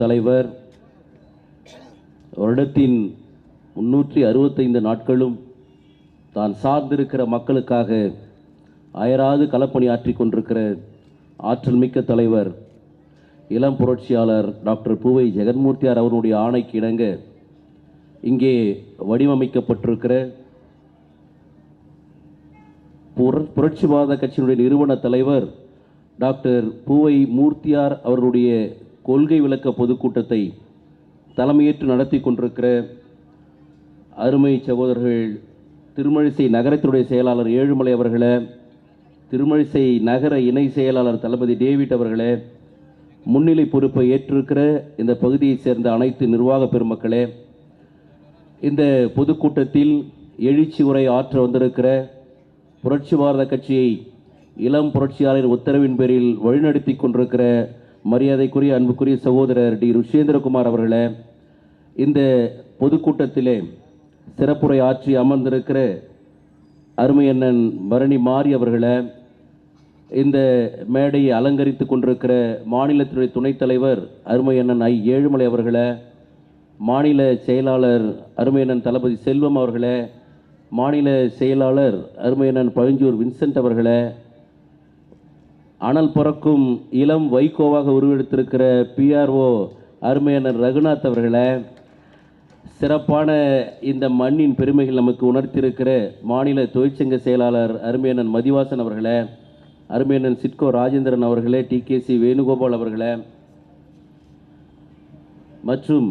தலைவர் வருடத்தின் முன்னூற்றி அறுபத்தைந்து நாட்களும் தான் சார்ந்திருக்கிற மக்களுக்காக அயராது களப்பணி ஆற்றிக் கொண்டிருக்கிற ஆற்றல் மிக்க தலைவர் இளம் புரட்சியாளர் டாக்டர் பூவை ஜெகன்மூர்த்தியார் அவருடைய ஆணைக்கு இணங்க இங்கே வடிவமைக்கப்பட்டிருக்கிற புர- புரட்சிவாத கட்சியினுடைய நிறுவன தலைவர் டாக்டர் பூவை மூர்த்தியார் அவருடைய கொள்கை விளக்க பொதுக்கூட்டத்தை தலைமையேற்று நடத்தி கொண்டிருக்கிற அருமை சகோதரர்கள் திருமழிசை நகரத்தினுடைய செயலாளர் ஏழுமலை அவர்களே திருமழிசை நகர இணை செயலாளர் தளபதி டேவிட் அவர்களே முன்னிலை பொறுப்பை ஏற்றிருக்கிற இந்த பகுதியைச் சேர்ந்த அனைத்து நிர்வாக பெருமக்களே இந்த பொதுக்கூட்டத்தில் எழுச்சி உரை ஆற்ற வந்திருக்கிற புரட்சி பாரத கட்சியை இளம் புரட்சியாளர் உத்தரவின் பேரில் வழிநடத்தி கொண்டிருக்கிற மரியாதைக்குரிய அன்புக்குரிய சகோதரர் டி. ருஷேந்திரகுமார் அவர்களை இந்த பொதுக்கூட்டத்திலே சிறப்புரை ஆற்றி அமர்ந்திருக்கிற அருமையண்ணன் பரணி மாறி அவர்களை இந்த மேடையை அலங்கரித்து கொண்டிருக்கிற மாநிலத்தினுடைய துணைத் தலைவர் அருமையண்ணன் ஐ. ஏழுமலை அவர்களை மாநில செயலாளர் அருமையண்ணன் தளபதி செல்வம் அவர்களே மாநில செயலாளர் அருமையண்ணன் பழஞ்சூர் வின்சென்ட் அவர்களே அனல் பிறக்கும் இளம் வைகோவாக உருவெடுத்திருக்கிற பிஆர்ஓ அருமையண்ணன் ரகுநாத் அவர்களை சிறப்பான இந்த மண்ணின் பெருமைகள் நமக்கு உணர்த்தியிருக்கிற மாநில தொழிற்சங்க செயலாளர் அருமையண்ணன் மதிவாசன் அவர்களே அருமையண்ணன் சிட்கோ ராஜேந்திரன் அவர்களே டிகேசி வேணுகோபால் அவர்களே மற்றும்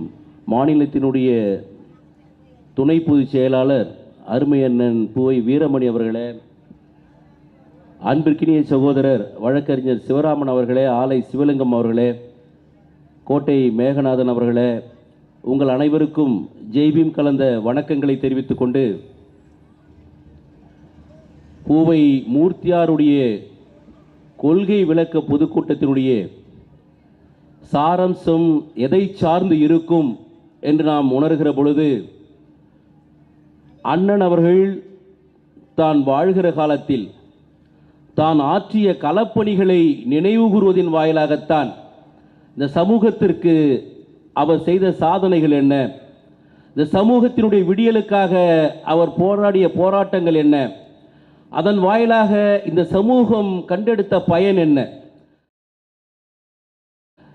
மாநிலத்தினுடைய துணை பொதுச் செயலாளர் அருமையண்ணன் பூவை வீரமணி அவர்களே அன்பிற்கினிய சகோதரர் வழக்கறிஞர் சிவராமன் அவர்களே ஆலை சிவலிங்கம் அவர்களே கோட்டை மேகநாதன் அவர்களே உங்கள் அனைவருக்கும் ஜெய்பீம் கலந்த வணக்கங்களை தெரிவித்துக் கொண்டு பூவை மூர்த்தியாருடைய கொள்கை விளக்க பொதுக்கூட்டத்தினுடைய சாரம்சம் எதை சார்ந்து இருக்கும் என்று நாம் உணர்கிற பொழுது அண்ணன் அவர்கள் தான் வாழ்கிற காலத்தில் தான் ஆற்றிய களப்பணிகளை நினைவுகூறுவதின் வாயிலாகத்தான் இந்த சமூகத்திற்கு அவர் செய்த சாதனைகள் என்ன? இந்த சமூகத்தினுடைய விடியலுக்காக அவர் போராடிய போராட்டங்கள் என்ன? அதன் வாயிலாக இந்த சமூகம் கண்டெடுத்த பயன் என்ன?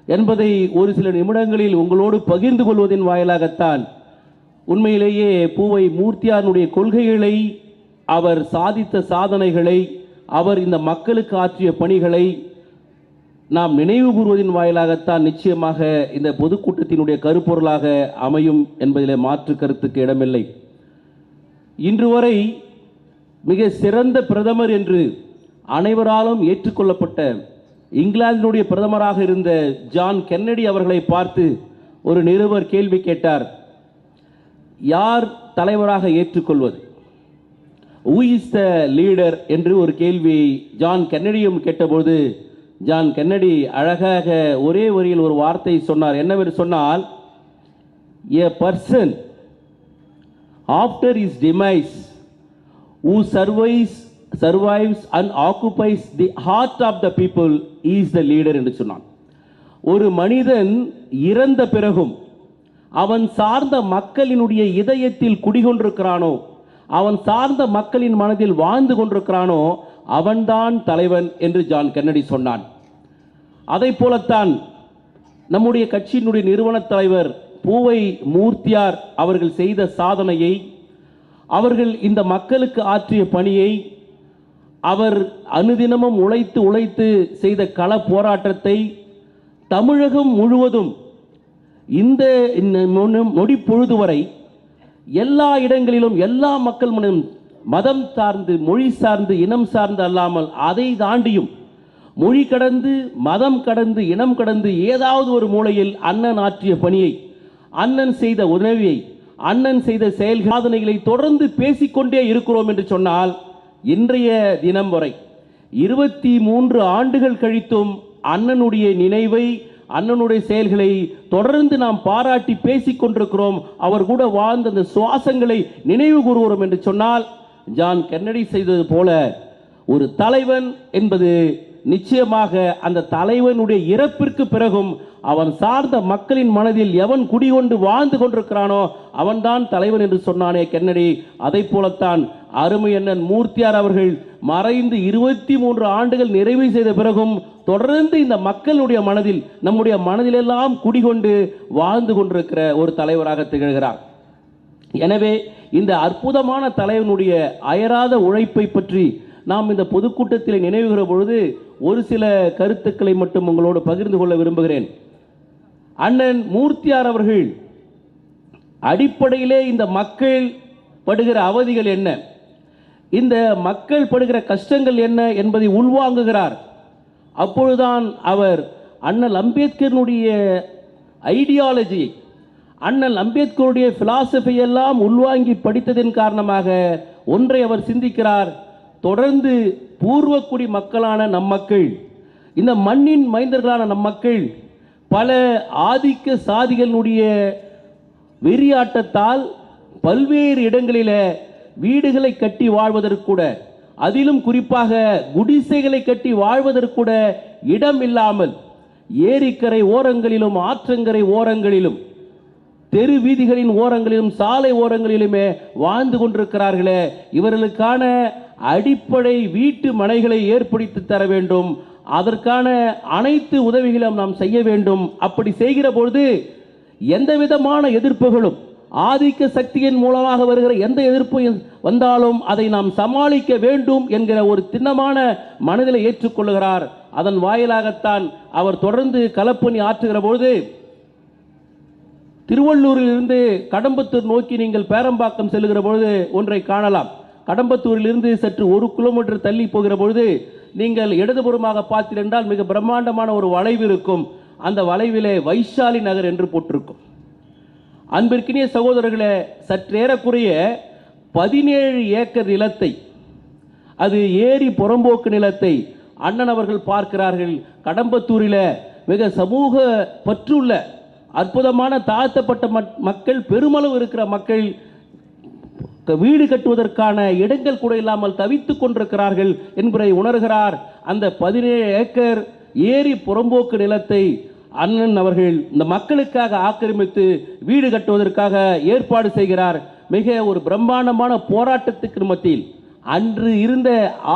என்பதை ஒரு சில நிமிடங்களில் உங்களோடு பகிர்ந்து கொள்வதன் வாயிலாகத்தான் உண்மையிலேயே பூவை மூர்த்தியாருடைய கொள்கைகளை அவர் சாதித்த சாதனைகளை அவர் இந்த மக்களுக்கு ஆற்றிய பணிகளை நாம் நினைவு கூறுவதின் வாயிலாகத்தான் நிச்சயமாக இந்த பொதுக்கூட்டத்தினுடைய கருப்பொருளாக அமையும் என்பதிலே மாற்று கருத்துக்கு இடமில்லை. இன்று வரை மிக சிறந்த பிரதமர் என்று அனைவராலும் ஏற்றுக்கொள்ளப்பட்ட இங்கிலாந்தினுடைய பிரதமராக இருந்த ஜான் கென்னடி அவர்களை பார்த்து ஒரு நிருபர் கேள்வி கேட்டார் யார் தலைவராக ஏற்றுக்கொள்வது? ஹூ இஸ் த லீடர் என்று ஒரு கேள்வி ஜான் கென்னடியும் கேட்டபோது ஜான் கென்னடி அழகாக ஒரே வரியில் ஒரு வார்த்தை சொன்னார். என்னவென்று சொன்னால் a person after is demise uh survives survives and occupies the heart of the people is the leader என்று சொன்னான். ஒரு மனிதன் இறந்த பிறகும் அவன் சார்ந்த மக்களினுடைய இதயத்தில் குடிகொண்டிருக்கிறானோ அவன் சார்ந்த மக்களின் மனதில் வாழ்ந்து கொண்டிருக்கிறானோ அவன்தான் தலைவன் என்று ஜான் கென்னடி சொன்னான். அதை போலத்தான் நம்முடைய கட்சியினுடைய நிறுவனத் தலைவர் பூவை மூர்த்தியார் அவர்கள் செய்த சாதனையை அவர்கள் இந்த மக்களுக்கு ஆற்றிய பணியை அவர் அனுதினமும் உழைத்து உழைத்து செய்த கள போராட்டத்தை தமிழகம் முழுவதும் இந்த இந்த நொடி பொழுது வரை எல்லா இடங்களிலும் எல்லா மக்கள் மனம் மதம் சார்ந்து மொழி சார்ந்து இனம் சார்ந்து அல்லாமல் அதை தாண்டியும் மொழி கடந்து மதம் கடந்து இனம் கடந்து ஏதாவது ஒரு மூலையில் அண்ணன் ஆற்றிய பணியை அண்ணன் செய்த உதவியை அண்ணன் செய்த செயல் சாதனைகளை தொடர்ந்து பேசிக்கொண்டே இருக்கிறோம் என்று சொன்னால் இன்றைய தினம் வரை இருபத்தி மூன்று ஆண்டுகள் கழித்தும் அண்ணனுடைய நினைவை அண்ணனுடைய செயல்களை தொடர்ந்து நாம் பாராட்டி பேசிக் கொண்டிருக்கிறோம். அவர் கூட வாழ்ந்த அந்த சுவாசங்களை நினைவு கூறுகிறோம் என்று சொன்னால் ஜான் கென்னடி செய்தது போல ஒரு தலைவன் என்பது நிச்சயமாக அந்த தலைவனுடைய இறப்பிற்கு பிறகும் அவன் சார்ந்த மக்களின் மனதில் எவன் குடிகொண்டு வாழ்ந்து கொண்டிருக்கிறானோ அவன்தான் தலைவன் என்று சொன்னானே கென்னடி. அதை போலத்தான் அருமை அண்ணன் மூர்த்தியார் அவர்கள் மறைந்து இருபத்தி மூன்று ஆண்டுகள் நிறைவு செய்த பிறகும் தொடர்ந்து இந்த மக்களுடைய மனதில் நம்முடைய மனதிலெல்லாம் குடிகொண்டு வாழ்ந்து கொண்டிருக்கிற ஒரு தலைவராக திகழ்கிறார். எனவே இந்த அற்புதமான தலைவனுடைய அயராத உழைப்பை பற்றி நாம் இந்த பொதுக்கூட்டத்தில் நினைவுகிற பொழுது ஒரு சில கருத்துக்களை மட்டும் உங்களோடு பகிர்ந்து கொள்ள விரும்புகிறேன். அண்ணன் மூர்த்தியார் அவர்கள் அடிப்படையிலே இந்த மக்கள் படுகிற அவதிகள் என்ன? இந்த மக்கள் படுகிற கஷ்டங்கள் என்ன என்பதை உள்வாங்குகிறார். அப்பொழுதுதான் அவர் அண்ணல் அம்பேத்கரனுடைய ஐடியாலஜி அண்ணல் அம்பேத்கருடைய பிலாசபி எல்லாம் உள்வாங்கி படித்ததன் காரணமாக ஒன்றை அவர் சிந்திக்கிறார் தொடர்ந்து பூர்வக்குடி மக்களான நம் மக்கள் இந்த மண்ணின் மைந்தர்களான நம் மக்கள் பல ஆதிக்க சாதிகளினுடைய வெறியாட்டத்தால் பல்வேறு இடங்களில் வீடுகளை கட்டி வாழ்வதற்கூட அதிலும் குறிப்பாக குடிசைகளை கட்டி வாழ்வதற்கூட இடம் இல்லாமல் ஏரிக்கரை ஓரங்களிலும் ஆற்றங்கரை ஓரங்களிலும் தெரு வீதிகளின் ஓரங்களிலும் சாலை ஓரங்களிலுமே வாழ்ந்து கொண்டிருக்கிறார்களே இவர்களுக்கான அடிப்படை வீட்டு மனைகளை ஏற்படுத்தி தர வேண்டும். அதற்கான அனைத்து உதவிகளும் நாம் செய்ய வேண்டும். அப்படி செய்கிற பொழுது எந்த விதமான எதிர்ப்புகளும் ஆதிக்க சக்தியின் மூலமாக வருகிற எந்த எதிர்ப்பு வந்தாலும் அதை நாம் சமாளிக்க வேண்டும் என்கிற ஒரு திண்ணமான மனதில் ஏற்றுக்கொள்கிறார் அதன் வாயிலாகத்தான் அவர் தொடர்ந்து கலப்பணி ஆற்றுகிற பொழுது திருவள்ளூரிலிருந்து கடம்பத்தூர் நோக்கி நீங்கள் பேரம்பாக்கம் செல்லுகிற பொழுது ஒன்றை காணலாம். கடம்பத்தூரிலிருந்து சற்று ஒரு கிலோமீட்டர் தள்ளி போகிற பொழுது நீங்கள் இடதுபுறமாக பார்த்திருந்தால் மிக பிரம்மாண்டமான ஒரு வளைவு இருக்கும். அந்த வளைவிலே வைஷாலி நகர் என்று போட்டிருக்கும். அன்பிற்கினிய சகோதரர்களே சற்றேறக்குறைய பதினேழு ஏக்கர் நிலத்தை அது ஏரி புறம்போக்கு நிலத்தை அண்ணன் அவர்கள் பார்க்கிறார்கள். கடம்பத்தூரில் மிக சமூக பற்றுள்ள அற்புதமான தாழ்த்தப்பட்ட மக்- மக்கள் பெருமளவு இருக்கிற மக்கள் வீடு கட்டுவதற்கான இடங்கள் கூட இல்லாமல் தவித்துக் கொண்டிருக்கிறார்கள் என்பதை உணர்கிறார். அந்த பதினேழு ஏக்கர் ஏரி புறம்போக்கு நிலத்தை அண்ணன் அவர்கள் இந்த மக்களுக்காக ஆக்கிரமித்து வீடு கட்டுவதற்காக ஏற்பாடு செய்கிறார். மிக ஒரு பிரம்மாண்டமான போராட்டத்துக்கு மத்தியில். அன்று இருந்த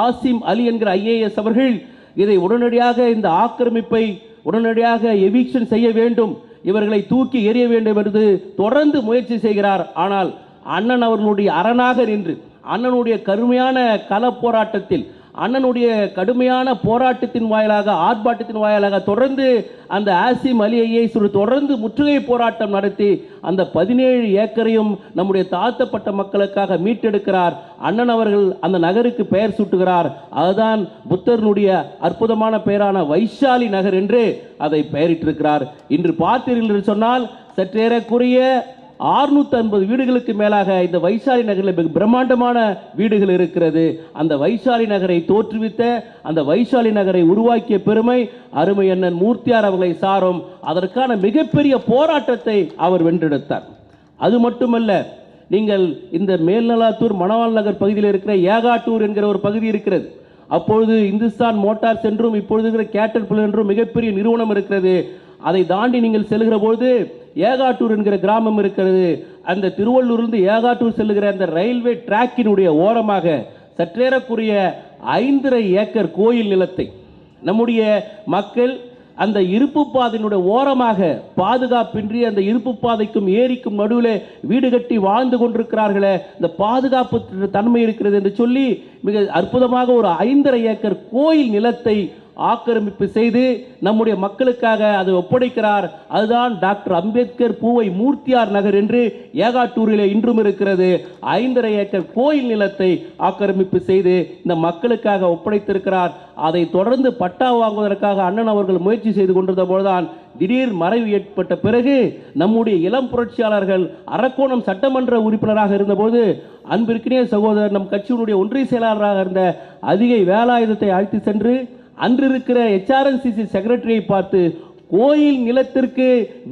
ஆசிம் அலி என்கிற ஐஏஎஸ் அவர்கள் இதை உடனடியாக இந்த ஆக்கிரமிப்பை உடனடியாக எவிக்ஷன் செய்ய வேண்டும். இவர்களை தூக்கி எறிய வேண்டும் என்று தொடர்ந்து முயற்சி செய்கிறார். ஆனால் அண்ணன் அவர்களுடைய அரணாக நின்று அண்ணனுடைய கருமையான கள போராட்டத்தில் அண்ணனுடைய கடுமையான போராட்டத்தின் வாயிலாக ஆர்ப்பாட்டத்தின் வாயிலாக தொடர்ந்து அந்த ஆசிம் அலியை தொடர்ந்து முற்றுகை போராட்டம் நடத்தி அந்த பதினேழு ஏக்கரையும் நம்முடைய தாழ்த்தப்பட்ட மக்களுக்காக மீட்டெடுக்கிறார். அண்ணன் அவர்கள் அந்த நகருக்கு பெயர் சூட்டுகிறார். அதுதான் புத்தருடைய அற்புதமான பெயரான வைஷாலி நகர் என்று அதை பெயரிட்டிருக்கிறார். இன்று பார்த்தீர்கள் என்று சொன்னால் சற்றேறக்குரிய 650 ஐம்பது வீடுகளுக்கு மேலாக இந்த வைசாலி நகரில் மிக பிரம்மாண்டமான வீடுகள் இருக்கிறது. அந்த வைசாலி நகரை தோற்றுவித்த அந்த வைசாலி நகரை உருவாக்கிய பெருமை அருமை அண்ணன் மூர்த்தியார் அவர்களை சாரும். அதற்கான மிகப்பெரிய போராட்டத்தை அவர் வென்றெடுத்தார். அது மட்டுமல்ல நீங்கள் இந்த மேல்நலாத்தூர் மணவாள் நகர் பகுதியில் இருக்கிற ஏகாட்டூர் என்கிற ஒரு பகுதி இருக்கிறது. அப்பொழுது இந்துஸ்தான் மோட்டார்ஸ் என்றும் இப்பொழுது இருக்கிற கேட்டர் என்றும் மிகப்பெரிய நிறுவனம் இருக்கிறது. அதை தாண்டி நீங்கள் செல்கிற பொழுது ஏகாட்டூர் என்கிற கிராமம் இருக்கிறது. அந்த திருவள்ளூர்லேருந்து ஏகாட்டூர் செல்லுகிற அந்த ரயில்வே டிராக்கினுடைய ஓரமாக சற்றேறக்குரிய ஐந்தரை ஏக்கர் கோயில் நிலத்தை நம்முடைய மக்கள் அந்த இருப்பு பாதையினுடைய ஓரமாக பாதுகாப்பின்றி அந்த இருப்பு பாதைக்கும் ஏரிக்கும் நடுவில் வீடு கட்டி வாழ்ந்து கொண்டிருக்கிறார்களே இந்த பாதுகாப்பு தன்மை இருக்கிறது என்று சொல்லி மிக அற்புதமாக ஒரு ஐந்தரை ஏக்கர் கோயில் நிலத்தை ஆக்கிரமிப்பு செய்து நம்முடைய மக்களுக்காக அதை ஒப்படைக்கிறார். அதுதான் டாக்டர் அம்பேத்கர் பூவை மூர்த்தியார் நகர் என்று ஏகாட்டூரிலே இன்றும் இருக்கிறது. ஐந்தரை ஏக்கர் கோயில் நிலத்தை ஆக்கிரமிப்பு செய்து இந்த மக்களுக்காக ஒப்படைத்திருக்கிறார். அதை தொடர்ந்து பட்டா வாங்குவதற்காக அண்ணன் அவர்கள் முயற்சி செய்து கொண்டிருந்த போதுதான் திடீர் மறைவு ஏற்பட்ட பிறகு நம்முடைய இளம் புரட்சியாளர்கள் அரக்கோணம் சட்டமன்ற உறுப்பினராக இருந்தபோது அன்பிற்கினே சகோதரர் நம் கட்சியினுடைய ஒன்றிய செயலாளராக இருந்த அதிகை வேலாயுதத்தை அழைத்து சென்று அன்று இருக்கிற ஹெச்ஆர்என்சிசி செக்ரட்டரியை பார்த்து கோயில் நிலத்திற்கு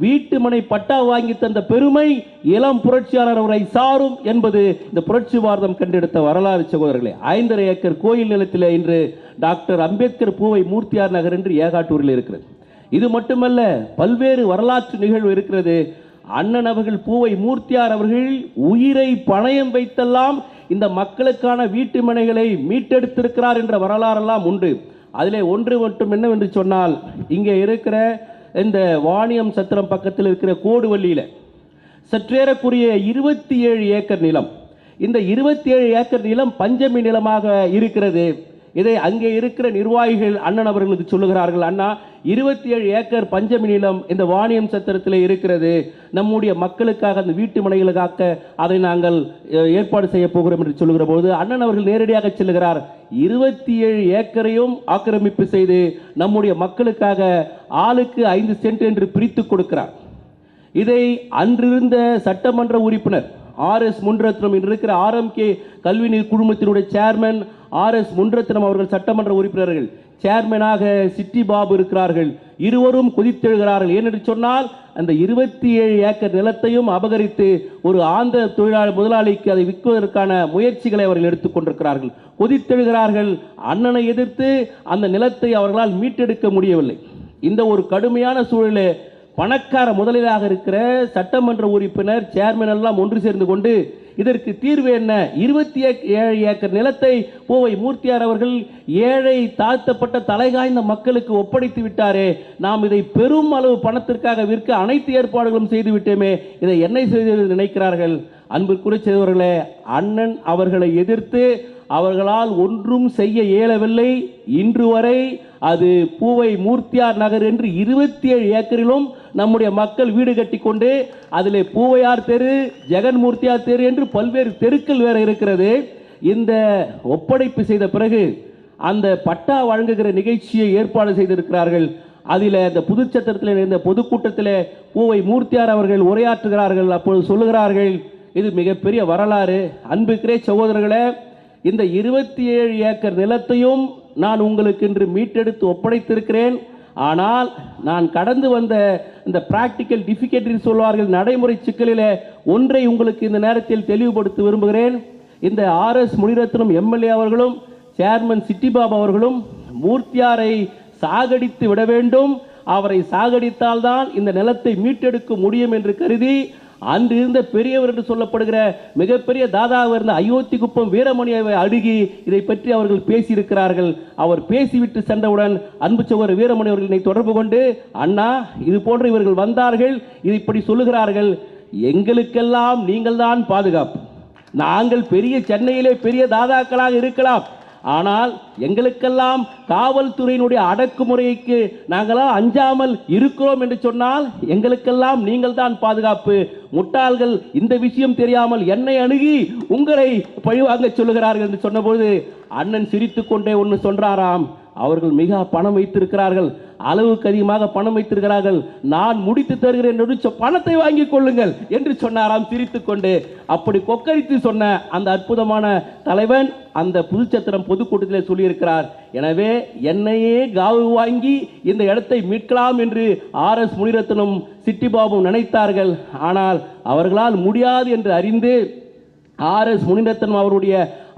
வீட்டு மனை பட்டா வாங்கி தந்த பெருமை இளம் புரட்சியாளர் அவரை சாரும் என்பது இந்த புரட்சி பாரதம் கண்டெடுத்த வரலாறு சகோதரர்களே. ஐந்தரை ஏக்கர் கோயில் நிலத்திலே இன்று டாக்டர் அம்பேத்கர் பூவை மூர்த்தியார் நகர் என்று ஏகாட்டூரில் இருக்கிறது. இது மட்டுமல்ல பல்வேறு வரலாற்று நிகழ்வு இருக்கிறது. அண்ணன் அவர்கள் பூவை மூர்த்தியார் அவர்கள் உயிரை பணயம் வைத்தெல்லாம் இந்த மக்களுக்கான வீட்டு மனைகளை மீட்டெடுத்திருக்கிறார் என்ற வரலாறெல்லாம் உண்டு. அதிலே ஒன்று மட்டும் என்னவென்று சொன்னால் இங்கே இருக்கிற இந்த வாணியம் சத்திரம் பக்கத்தில் இருக்கிற கோடுவள்ளியில் சற்றேறக்குரிய இருபத்தி ஏழு ஏக்கர் நிலம். இந்த இருபத்தி ஏழு ஏக்கர் நிலம் பஞ்சமி நிலமாக இருக்கிறது. இதை அங்கே இருக்கிற நிர்வாகிகள் அண்ணன் அவர்களுக்கு சொல்லுகிறார்கள் அண்ணா இருபத்தி ஏழு ஏக்கர் பஞ்சமி நிலம் இந்த வாணியம் சத்திரத்தில் இருக்கிறது. நம்முடைய மக்களுக்காக அந்த வீட்டு மனைகளுக்காக அதை நாங்கள் ஏற்பாடு செய்ய போகிறோம் என்று சொல்லுகிற போது அண்ணன் அவர்கள் நேரடியாக செல்லுகிறார். இருபத்தி ஏழு ஏக்கரையும் ஆக்கிரமிப்பு செய்து நம்முடைய மக்களுக்காக ஆளுக்கு ஐந்து சென்ட் என்று பிரித்து கொடுக்கிறார். இதை அன்றிருந்த சட்டமன்ற உறுப்பினர் ஆர் எஸ் முன்ரத்னம் இன்று இருக்கிற ஆர்எம்கே கல்வி நீர் குழுமத்தினுடைய சேர்மன் ஆர் எஸ் முன்ரத்னம் அவர்கள் சட்டமன்ற உறுப்பினர்கள். சேர்மனாக சிட்டி பாபு இருக்கிறார்கள். இருவரும் குதித்தெழுகிறார்கள். ஏனென்று சொன்னால் அந்த இருபத்தி ஏழு ஏக்கர் நிலத்தையும் அபகரித்து ஒரு ஆந்திர தொழிலாளி முதலாளிக்கு அதை விற்குவதற்கான முயற்சிகளை அவர்கள் எடுத்துக்கொண்டிருக்கிறார்கள் கொதித்தெழுகிறார்கள். அண்ணனை எதிர்த்து அந்த நிலத்தை அவர்களால் மீட்டெடுக்க முடியவில்லை. இந்த ஒரு கடுமையான சூழலே பணக்கார முதலீடாக இருக்கிற சட்டமன்ற உறுப்பினர் சேர்மன் எல்லாம் ஒன்று சேர்ந்து கொண்டு இதற்கு தீர்வு என்ன? இருபத்தி ஏழு ஏக்கர் நிலத்தை பூவை மூர்த்தியார் அவர்கள் ஏழை தாழ்த்தப்பட்ட தலைகாய்ந்த மக்களுக்கு ஒப்படைத்து விட்டாரே. நாம் இதை பெரும் அளவு பணத்திற்காக விற்க அனைத்து ஏற்பாடுகளும் செய்து விட்டோமே. இதை என்ன செய்து நினைக்கிறார்கள்? அன்பிற்குரிய செய்தவர்களே அண்ணன் அவர்களை எதிர்த்து அவர்களால் ஒன்றும் செய்ய இயலவில்லை. இன்று வரை அது பூவை மூர்த்தியார் நகர் என்று இருபத்தி ஏழு ஏக்கரிலும் நம்முடைய மக்கள் வீடு கட்டி கொண்டு அதில் பூவையார் தெரு ஜெகன் மூர்த்தியார் தெரு என்று பல்வேறு தெருக்கள் வேற இருக்கிறது. இந்த ஒப்படைப்பு செய்த பிறகு அந்த பட்டா வழங்குகிற நிகழ்ச்சியை ஏற்பாடு செய்திருக்கிறார்கள். அதில் இந்த புதுச்சத்திரத்தில் இந்த பொதுக்கூட்டத்தில் பூவை மூர்த்தியார் அவர்கள் உரையாற்றுகிறார்கள் அப்பொழுது சொல்லுகிறார்கள் இது மிகப்பெரிய வரலாறு. அன்புக்கிறே சகோதரர்களை இந்த இருபத்தி ஏழு ஏக்கர் நிலத்தையும் நான் உங்களுக்கு இன்று மீட்டெடுத்து ஒப்படைத்திருக்கிறேன். ஆனால் நான் கடந்து வந்த இந்த பிராக்டிக்கல் டிஃபிகல்ட்டி சொல்வார்கள் நடைமுறை சிக்கலில் ஒன்றை உங்களுக்கு இந்த நேரத்தில் தெளிவுபடுத்த விரும்புகிறேன். இந்த ஆர்எஸ் முனிரத்னம் எம்எல்ஏ அவர்களும் சேர்மன் சிட்டிபாபு அவர்களும் மூர்த்தியாரை சாகடித்து விட வேண்டும். அவரை சாகடித்தால்தான் இந்த நிலத்தை மீட்டெடுக்க முடியும் என்று கருதி அன்று இருந்த பெரியவர் என்று சொல்லப்படுகிற மிகப்பெரிய தாதாவாக இருந்த அயோத்தி குப்பம் வீரமணியை அழுகி இதை பற்றி அவர்கள் பேசியிருக்கிறார்கள். அவர் பேசிவிட்டு சென்றவுடன் அன்பு சகோதரர் வீரமணி அவர்களை தொடர்பு கொண்டு அண்ணா இது போன்று இவர்கள் வந்தார்கள் இது இப்படி சொல்லுகிறார்கள். எங்களுக்கெல்லாம் நீங்கள்தான் பாதுகாப்பு. நாங்கள் பெரிய சென்னையிலே பெரிய தாதாக்களாக இருக்கலாம். ஆனால் எங்களுக்கெல்லாம் காவல்துறையினுடைய அடக்குமுறைக்கு நாங்களாம் அஞ்சாமல் இருக்கிறோம் என்று சொன்னால் எங்களுக்கெல்லாம் நீங்கள் தான் பாதுகாப்பு. முட்டாள்கள் இந்த விஷயம் தெரியாமல் என்னை அணுகி உங்களை பழிவாங்க சொல்லுகிறார்கள் என்று சொன்னபோது அண்ணன் சிரித்துக்கொண்டே ஒன்று சொல்றாராம். அவர்கள் மிக பணம் வைத்திருக்கிறார்கள். அளவுக்கு அதிகமாக பணம் வைத்திருக்கிறார்கள். நான் முடித்து தருகிறேன் என்று சொ- பணத்தை வாங்கிக் கொள்ளுங்கள் என்று சொன்னாராம் சிரித்துக்கொண்டு அப்படி கொக்கரித்து சொன்ன அந்த அற்புதமான தலைவன் அந்த புதுச்சத்திரம் பொதுக்கூட்டத்தில் சொல்லியிருக்கிறார். எனவே என்னையே காவு வாங்கி இந்த இடத்தை மீட்கலாம் என்று ஆர் எஸ் முனிரத்னம் சிட்டிபாபும் நினைத்தார்கள். ஆனால் அவர்களால் முடியாது என்று அறிந்து ஆர் எஸ் முனிரத்னம் அவருடைய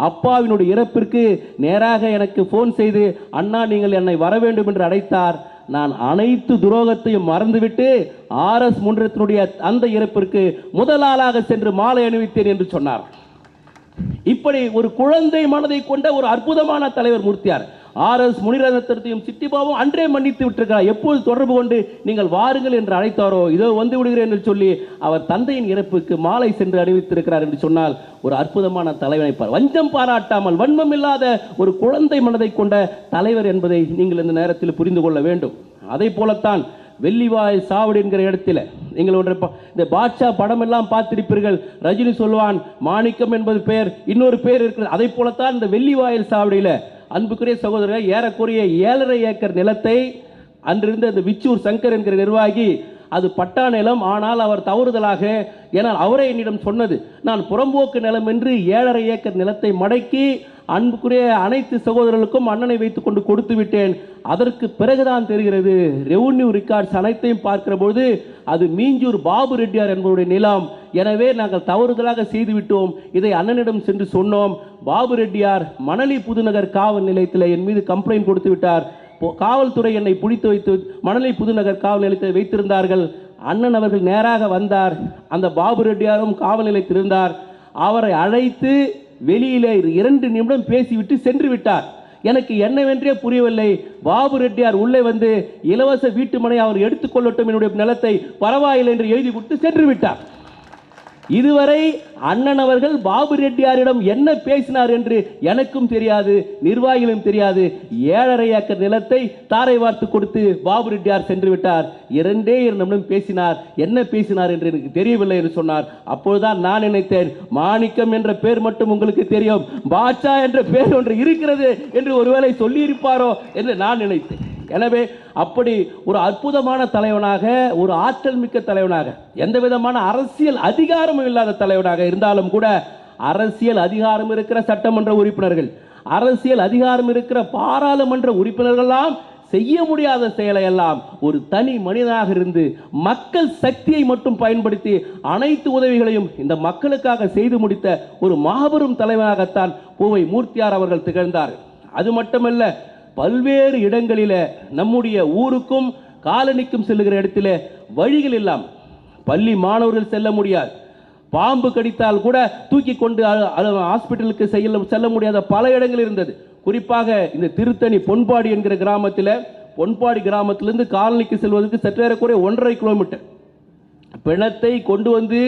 அப்பாவினுடைய இறப்பிற்கு நேராக எனக்கு ஃபோன் செய்து அண்ணா நீங்கள் என்னை வர வேண்டும் என்று அழைத்தார். நான் அனைத்து துரோகத்தையும் மறந்துவிட்டு ஆர் எஸ் முனிரத்தினுடைய அந்த இறப்பிற்கு முதல் ஆளாக சென்று மாலை அணிவித்தேன் என்று சொன்னார். இப்படி ஒரு குழந்தை மனதை கொண்ட ஒரு அற்புதமான தலைவர் மூர்த்தியார். ஆர் எஸ் முனிரத்னத்தையும் சித்திபாவும் அன்றே மன்னித்து விட்டிருக்கிறார். எப்போது தொடர்பு கொண்டு நீங்கள் வாருங்கள் என்று அழைத்தாரோ இதோ வந்து விடுகிறேன் என்று சொல்லி அவர் தந்தையின் இறப்புக்கு மாலை சென்று அறிவித்திருக்கிறார் என்று சொன்னால் ஒரு அற்புதமான தலைவனை வஞ்சம் பாராட்டாமல் வன்மம் இல்லாத ஒரு குழந்தை மனதை கொண்ட தலைவர் என்பதை நீங்கள் இந்த நேரத்தில் புரிந்து கொள்ள வேண்டும். அதை போலத்தான் வெள்ளிவாய் சாவடி என்கிற இடத்துல நீங்கள் ஒன்று பா- இந்த பாட்ஷா படம் எல்லாம் பார்த்திருப்பீர்கள். ரஜினி சொல்வான் மாணிக்கம் என்பது பெயர் இன்னொரு பெயர் இருக்கிறது. அதை போலத்தான் இந்த வெள்ளிவாயல் சாவடியில் அன்புக்குரிய சகோதரர் ஏறக்குறைய ஏழரை ஏக்கர் நிலத்தை அன்றிருந்த அந்த விச்சூர் சங்கர் என்கிற நிர்வாகி அது பட்டா நிலம் ஆனால் அவர் தவறுதலாக ஏனால் அவரே என்னிடம் சொன்னது நான் புறம்போக்கு நிலம் என்று ஏழரை ஏக்கர் நிலத்தை மடக்கி அன்புக்குரிய அனைத்து சகோதரர்களுக்கும் அண்ணனை வைத்துக்கொண்டு கொடுத்து விட்டேன். அதற்கு பிறகுதான் தெரிகிறது ரெவன்யூ ரிகார்ட்ஸ் அனைத்தையும் பார்க்கிற பொழுது அது மீஞ்சூர் பாபு ரெட்டியார் என்பவருடைய நிலம். எனவே நாங்கள் தவறுதலாக செய்துவிட்டோம். இதை அண்ணனிடம் சென்று சொன்னோம். பாபு ரெட்டியார் மணலி புதுநகர் காவல் நிலையத்தில் என் மீது கம்ப்ளைண்ட் கொடுத்து விட்டார். போ- காவல்துறை என்னை பிடித்து வைத்து மணலி புதுநகர் காவல் நிலையத்தில் வைத்திருந்தார்கள். அண்ணன் அவர்கள் நேராக வந்தார். அந்த பாபு ரெட்டியாரும் காவல் நிலையத்தில் இருந்தார் அவரை அழைத்து வெளியிலே இரண்டு நிமிடம் பேசிவிட்டு சென்று விட்டார் எனக்கு என்னவென்றே புரியவில்லை. பாபு ரெட்டியார் உள்ளே வந்து இலவச வீட்டுமனை அவர் எடுத்துக்கொள்ளட்டும் என்னுடைய நிலத்தை பரவாயில்லை என்று எழுதி கொடுத்து சென்று விட்டார் இதுவரை அண்ணன் அவர்கள் பாபு ரெட்டியாரிடம் என்ன பேசினார் என்று எனக்கும் தெரியாது நிர்வாகிகளும் தெரியாது. ஏழரை ஏக்கர் நிலத்தை தாரை வார்த்து கொடுத்து பாபு ரெட்டியார் சென்று விட்டார். இரண்டே இரண்டு பேசினார். என்ன பேசினார் என்று எனக்கு தெரியவில்லை என்று சொன்னார். அப்பொழுதுதான் நான் நினைத்தேன் மாணிக்கம் என்ற பேர் மட்டும் உங்களுக்கு தெரியும். பாட்சா என்ற பேர் ஒன்று இருக்கிறது என்று ஒருவேளை சொல்லியிருப்பாரோ என்று நான் நினைத்தேன். எனவே அப்படி ஒரு அற்புதமான தலைவனாக ஒரு ஆற்றல் மிக்க தலைவனாக எந்த விதமான அரசியல் அதிகாரமும் இல்லாத தலைவனாக இருந்தாலும் கூட அரசியல் அதிகாரம் இருக்கிற சட்டமன்ற உறுப்பினர்கள் அரசியல் அதிகாரம் இருக்கிற பாராளுமன்ற உறுப்பினர்கள்லாம் செய்ய முடியாத செயலை எல்லாம் ஒரு தனி மனிதனாக இருந்து மக்கள் சக்தியை மட்டும் பயன்படுத்தி அனைத்து உதவிகளையும் இந்த மக்களுக்காக செய்து முடித்த ஒரு மாபெரும் தலைவனாகத்தான் பூவை மூர்த்தியார் அவர்கள் திகழ்ந்தார் அது மட்டுமல்ல பல்வேறு இடங்களில் நம்முடைய ஊருக்கும் காலனிக்கும் செல்லுகிற இடத்துல வழிகள் இல்லாமல் பள்ளி மாணவர்கள் செல்ல முடியாது. பாம்பு கடித்தால் கூட தூக்கி கொண்டு ஹாஸ்பிட்டலுக்கு செல்ல செல்ல முடியாத பல இடங்கள் இருந்தது. குறிப்பாக இந்த திருத்தணி பொன்பாடி என்கிற கிராமத்தில் பொன்பாடி கிராமத்திலிருந்து காலனிக்கு செல்வதற்கு சற்றேறக்குறைய ஒன்றரை கிலோமீட்டர். பிணத்தை கொண்டு வந்து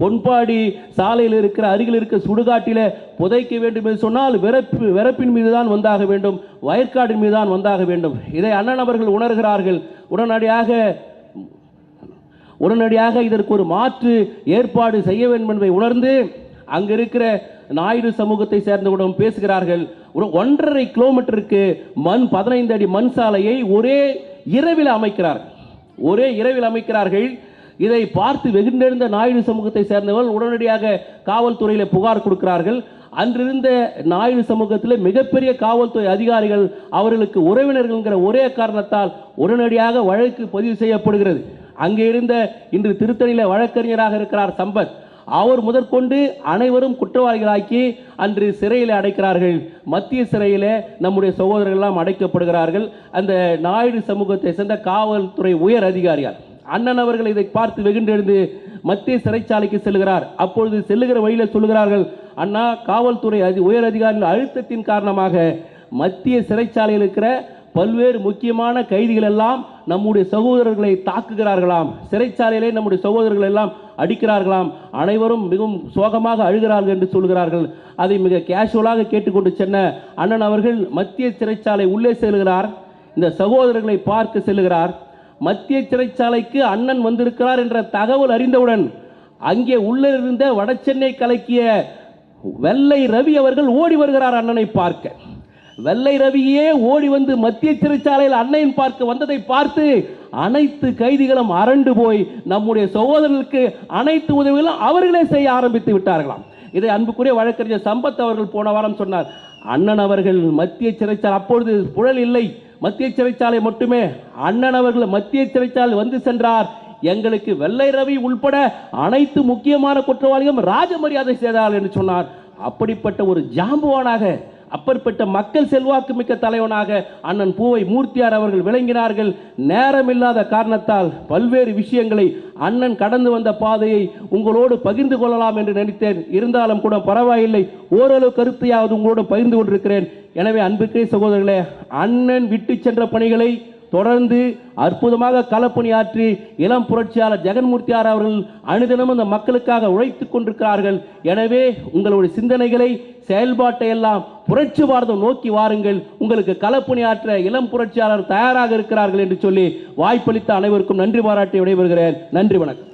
பொன்பாடி சாலையில் இருக்கிற அருகில் இருக்கிற சுடுகாட்டில புதைக்க வேண்டும் என்று சொன்னால் விறப்பு விறப்பின் மீது தான் வந்தாக வேண்டும் வயற்காடின் மீது தான் வந்தாக வேண்டும். இதை அண்ணன் அவர்கள் உணர்கிறார்கள். உடனடியாக உடனடியாக இதற்கு ஒரு மாற்று ஏற்பாடு செய்ய வேண்டும் என்பதை உணர்ந்து அங்க இருக்கிற நாயுடு சமூகத்தை சேர்ந்தவுடன் பேசுகிறார்கள். ஒரு ஒன்றரை கிலோமீட்டருக்கு மண் பதினைந்து அடி மண் சாலையை ஒரே இரவில் அமைக்கிறார்கள் ஒரே இரவில் அமைக்கிறார்கள். இதை பார்த்து வெகுண்டெழுந்த நாயுடு சமூகத்தை சேர்ந்தவர்கள் உடனடியாக காவல்துறையில் புகார் கொடுக்கிறார்கள். அன்றிருந்த நாயுடு சமூகத்தில் மிகப்பெரிய காவல்துறை அதிகாரிகள் அவர்களுக்கு உறவினர்கள்ங்கிற ஒரே காரணத்தால் உடனடியாக வழக்கு பதிவு செய்யப்படுகிறது. அங்கே இருந்த இன்று திருத்தணியில் வழக்கறிஞராக இருக்கிறார் சம்பத். அவர் முதற்கொண்டு அனைவரும் குற்றவாளிகளாக்கி அன்று சிறையில் அடைக்கிறார்கள். மத்திய சிறையில் நம்முடைய சகோதரர்கள்லாம் அடைக்கப்படுகிறார்கள். அந்த நாயுடு சமூகத்தை சேர்ந்த காவல்துறை உயர் அதிகாரியார். அண்ணன் அவர்கள் இதை பார்த்து வெகுண்டெழுந்து மத்திய சிறைச்சாலைக்கு செல்கிறார் அப்பொழுது செல்லுகிற வழியில் சொல்லுகிறார்கள் அண்ணா காவல்துறை அதி உயர் அதிகாரிகள் அழுத்தத்தின் காரணமாக மத்திய சிறைச்சாலையில் இருக்கிற பல்வேறு முக்கியமான கைதிகள் எல்லாம் நம்முடைய சகோதரர்களை தாக்குகிறார்களாம். சிறைச்சாலையிலே நம்முடைய சகோதரர்கள் எல்லாம் அடிக்கிறார்களாம். அனைவரும் மிகவும் சோகமாக அழுகிறார்கள் என்று சொல்கிறார்கள் அதை மிக கேஷுவலாக கேட்டுக்கொண்டு சென்ன அண்ணன் அவர்கள் மத்திய சிறைச்சாலை உள்ளே செல்கிறார் இந்த சகோதரர்களை பார்க்க செல்கிறார் மத்திய சிறைச்சாலைக்கு அண்ணன் வந்திருக்கிறார் என்ற தகவல் அறிந்தவுடன் அங்கே உள்ளே இருந்த வடசென்னை கலக்கிய வெள்ளை ரவி அவர்கள் ஓடி வருகிறார் அண்ணனை பார்க்க. வெள்ளை ரவியே ஓடி வந்து மத்திய சிறைச்சாலையில் அன்னையின் பார்க்க வந்ததை பார்த்து அனைத்து கைதிகளும் அரண்டு போய் நம்முடைய சகோதரர்களுக்கு அனைத்து உதவிகளும் அவர்களே செய்ய ஆரம்பித்து விட்டார்களாம். இதை அன்புக்குரிய வழக்கறிஞர் சம்பத் அவர்கள் போன வாரம் சொன்னார். அண்ணன் அவர்கள் மத்திய சிறைச்சாலை அப்பொழுது புழல் இல்லை. மத்திய சிறைச்சாலை மட்டுமே. அண்ணன் அவர்கள் மத்திய சிறைச்சாலை வந்து சென்றார். எங்களுக்கு வெள்ளை ரவி உள்பட அனைத்து முக்கியமான குற்றவாளிகளும் ராஜமரியாதை செய்தார்கள் என்று சொன்னார். அப்படிப்பட்ட ஒரு ஜாம்புவானாக அப்பற்பட்ட மக்கள் செல்வாக்கு மிக்க தலைவனாக அண்ணன் பூவை மூர்த்தியார் அவர்கள் விளங்கினார்கள். நேரமில்லாத காரணத்தால் பல்வேறு விஷயங்களை அண்ணன் கடந்து வந்த பாதையை உங்களோடு பகிர்ந்து கொள்ளலாம் என்று நினைத்தேன். இருந்தாலும் கூட பரவாயில்லை. ஓரளவு கருத்தையாவது உங்களோடு பகிர்ந்து கொண்டிருக்கிறேன். எனவே அன்புக்கே சகோதரர்களே அண்ணன் விட்டு சென்ற பணிகளை தொடர்ந்து அற்புதமாக களப்பணியாற்றி இளம் புரட்சியாளர் ஜெகன்மூர்த்தியார் அவர்கள் அனுதினமும் இந்த மக்களுக்காக உழைத்துக் கொண்டிருக்கிறார்கள். எனவே உங்களுடைய சிந்தனைகளை செயல்பாட்டை எல்லாம் புரட்சி பாரதம் நோக்கி வாருங்கள். உங்களுக்கு களப்பணியாற்ற இளம் புரட்சியாளர் தயாராக இருக்கிறார்கள் என்று சொல்லி வாய்ப்பளித்த அனைவருக்கும் நன்றி பாராட்டி விடைபெறுகிறேன். நன்றி வணக்கம்.